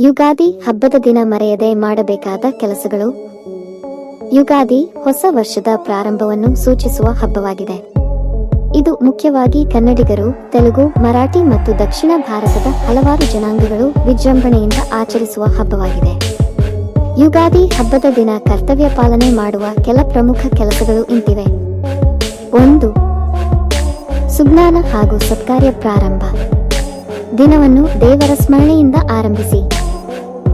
ಯುಗಾದಿ ಹಬ್ಬದ ದಿನ ಮರೆಯದೆ ಮಾಡಬೇಕಾದ ಕೆಲಸಗಳು. ಯುಗಾದಿ ಹೊಸ ವರ್ಷದ ಪ್ರಾರಂಭವನ್ನು ಸೂಚಿಸುವ ಹಬ್ಬವಾಗಿದೆ. ಇದು ಮುಖ್ಯವಾಗಿ ಕನ್ನಡಿಗರು, ತೆಲುಗು, ಮರಾಠಿ ಮತ್ತು ದಕ್ಷಿಣ ಭಾರತದ ಹಲವಾರು ಜನಾಂಗಗಳು ವಿಜೃಂಭಣೆಯಿಂದ ಆಚರಿಸುವ ಹಬ್ಬವಾಗಿದೆ. ಯುಗಾದಿ ಹಬ್ಬದ ದಿನ ಕರ್ತವ್ಯ ಪಾಲನೆ ಮಾಡುವ ಕೆಲ ಪ್ರಮುಖ ಕೆಲಸಗಳು ಇಂತಿವೆ. ಒಂದು, ಸುಜ್ಞಾನ ಹಾಗೂ ಸತ್ಕಾರ್ಯ ಪ್ರಾರಂಭ. ದಿನವನ್ನು ದೇವರ ಸ್ಮರಣೆಯಿಂದ ಆರಂಭಿಸಿ.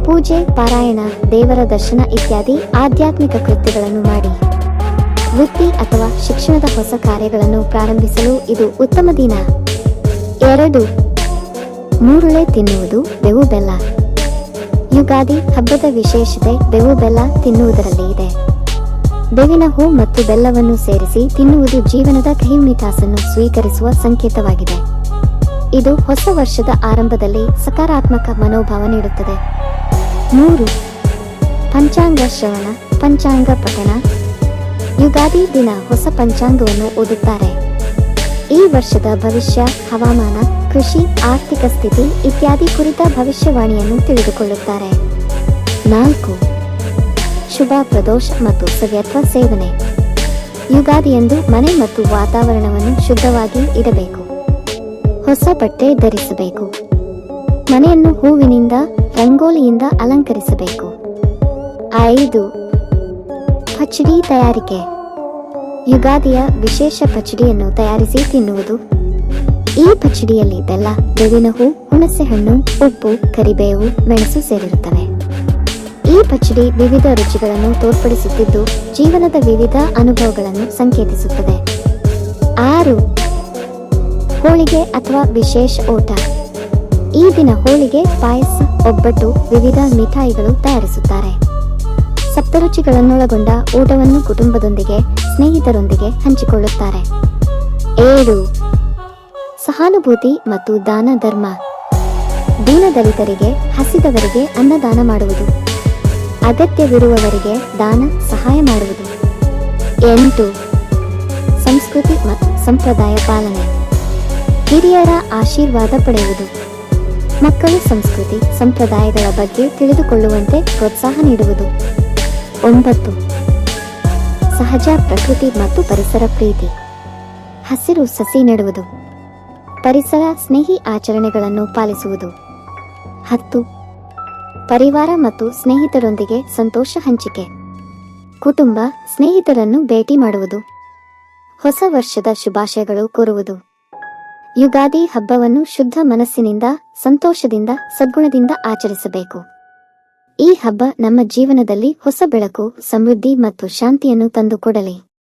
ಪೂಜೆ, ಪಾರಾಯಣ, ದೇವರ ದರ್ಶನ ಇತ್ಯಾದಿ ಆಧ್ಯಾತ್ಮಿಕ ಕೃತ್ಯಗಳನ್ನು ಮಾಡಿ. ವೃತ್ತಿ ಅಥವಾ ಶಿಕ್ಷಣದ ಹೊಸ ಕಾರ್ಯಗಳನ್ನು ಪ್ರಾರಂಭಿಸಲು ಇದು ಉತ್ತಮ ದಿನ. ಎರಡು, ಮೂರುಳೆ ತಿನ್ನುವುದು ಬೇವು ಬೆಲ್ಲ. ಯುಗಾದಿ ಹಬ್ಬದ ವಿಶೇಷತೆ ಬೆವು ಬೆಲ್ಲ ತಿನ್ನುವುದರಲ್ಲಿ ಇದೆ. ಬೇವಿನ ಹೂ ಮತ್ತು ಬೆಲ್ಲವನ್ನು ಸೇರಿಸಿ ತಿನ್ನುವುದು ಜೀವನದ ಕಹಿ ಮಿಠಾಸನ್ನು ಸ್ವೀಕರಿಸುವ ಸಂಕೇತವಾಗಿದೆ. ಇದು ಹೊಸ ವರ್ಷದ ಆರಂಭದಲ್ಲಿ ಸಕಾರಾತ್ಮಕ ಮನೋಭಾವ ನೀಡುತ್ತದೆ. ಮೂರು, ಪಂಚಾಂಗ ಶ್ರವಣ, ಪಂಚಾಂಗ ಪಠಣ. ಯುಗಾದಿ ದಿನ ಹೊಸ ಪಂಚಾಂಗವನ್ನು ಓದುತ್ತಾರೆ. ಈ ವರ್ಷದ ಭವಿಷ್ಯ, ಹವಾಮಾನ, ಕೃಷಿ, ಆರ್ಥಿಕ ಸ್ಥಿತಿ ಇತ್ಯಾದಿ ಕುರಿತ ಭವಿಷ್ಯವಾಣಿಯನ್ನು ತಿಳಿದುಕೊಳ್ಳುತ್ತಾರೆ. ನಾಲ್ಕು, ಶುಭ, ಪ್ರದೋಷ ಮತ್ತು ಸವ್ಯತ್ವ ಸೇವನೆ. ಯುಗಾದಿಯಂದು ಮನೆ ಮತ್ತು ವಾತಾವರಣವನ್ನು ಶುದ್ಧವಾಗಿ ಇಡಬೇಕು. ಹೊಸ ಬಟ್ಟೆ ಧರಿಸಬೇಕು. ಮನೆಯನ್ನು ಹೂವಿನಿಂದ, ರಂಗೋಲಿಯಿಂದ ಅಲಂಕರಿಸಬೇಕು. ಐದು, ಪಚಡಿ ತಯಾರಿಕೆ. ಯುಗಾದಿಯ ವಿಶೇಷ ಪಚಡಿಯನ್ನು ತಯಾರಿಸಿ ತಿನ್ನುವುದು. ಈ ಪಚಡಿಯಲ್ಲಿ ಬೆಲ್ಲ ಬೇವಿನ ಹೂ ಹುಣಸೆಹಣ್ಣು, ಉಪ್ಪು, ಕರಿಬೇವು, ಮೆಣಸು ಸೇರಿರುತ್ತವೆ. ಈ ಪಚಡಿ ವಿವಿಧ ರುಚಿಗಳನ್ನು ತೋರ್ಪಡಿಸುತ್ತಿದ್ದು, ಜೀವನದ ವಿವಿಧ ಅನುಭವಗಳನ್ನು ಸಂಕೇತಿಸುತ್ತದೆ. ಆರು ಹೋಳಿಗೆ ಅಥವಾ ವಿಶೇಷ ಊಟ. ಈ ದಿನ ಹೋಳಿಗೆ ಪಾಯಸ, ಒಬ್ಬಟ್ಟು, ವಿವಿಧ ಮಿಠಾಯಿಗಳು ತಯಾರಿಸುತ್ತಾರೆ. ಸಪ್ತರುಚಿಗಳನ್ನೊಳಗೊಂಡ ಊಟವನ್ನು ಕುಟುಂಬದೊಂದಿಗೆ, ಸ್ನೇಹಿತರೊಂದಿಗೆ ಹಂಚಿಕೊಳ್ಳುತ್ತಾರೆ. ಏಳು. ಸಹಾನುಭೂತಿ ಮತ್ತು ದಾನ ಧರ್ಮ. ದೀನದಲಿತರಿಗೆ, ಹಸಿದವರಿಗೆ ಅನ್ನದಾನ ಮಾಡುವುದು. ಅಗತ್ಯವಿರುವವರಿಗೆ ದಾನ, ಸಹಾಯ ಮಾಡುವುದು. ಎಂಟು. ಸಂಸ್ಕೃತಿ ಮತ್ತು ಸಂಪ್ರದಾಯ ಪಾಲನೆ. ಹಿರಿಯರ ಆಶೀರ್ವಾದ ಪಡೆಯುವುದು. ಮಕ್ಕಳು ಸಂಸ್ಕೃತಿ, ಸಂಪ್ರದಾಯಗಳ ಬಗ್ಗೆ ತಿಳಿದುಕೊಳ್ಳುವಂತೆ ಪ್ರೋತ್ಸಾಹ ನೀಡುವುದು. ಒಂಬತ್ತು, ಸಹಜ ಪ್ರಕೃತಿ ಮತ್ತು ಪರಿಸರ ಪ್ರೀತಿ. ಹಸಿರು ಸಸಿ ನೆಡುವುದು. ಪರಿಸರ ಸ್ನೇಹಿ ಆಚರಣೆಗಳನ್ನು ಪಾಲಿಸುವುದು. ಹತ್ತು, ಪರಿವಾರ ಮತ್ತು ಸ್ನೇಹಿತರೊಂದಿಗೆ ಸಂತೋಷ ಹಂಚಿಕೆ. ಕುಟುಂಬ ಸ್ನೇಹಿತರನ್ನು ಭೇಟಿ ಮಾಡುವುದು. ಹೊಸ ವರ್ಷದ ಶುಭಾಶಯಗಳು ಕೋರುವುದು. ಯುಗಾದಿ ಹಬ್ಬವನ್ನು ಶುದ್ಧ ಮನಸ್ಸಿನಿಂದ, ಸಂತೋಷದಿಂದ, ಸದ್ಗುಣದಿಂದ ಆಚರಿಸಬೇಕು. ಈ ಹಬ್ಬ ನಮ್ಮ ಜೀವನದಲ್ಲಿ ಹೊಸ ಬೆಳಕು, ಸಮೃದ್ಧಿ ಮತ್ತು ಶಾಂತಿಯನ್ನು ತಂದುಕೊಡಲಿ.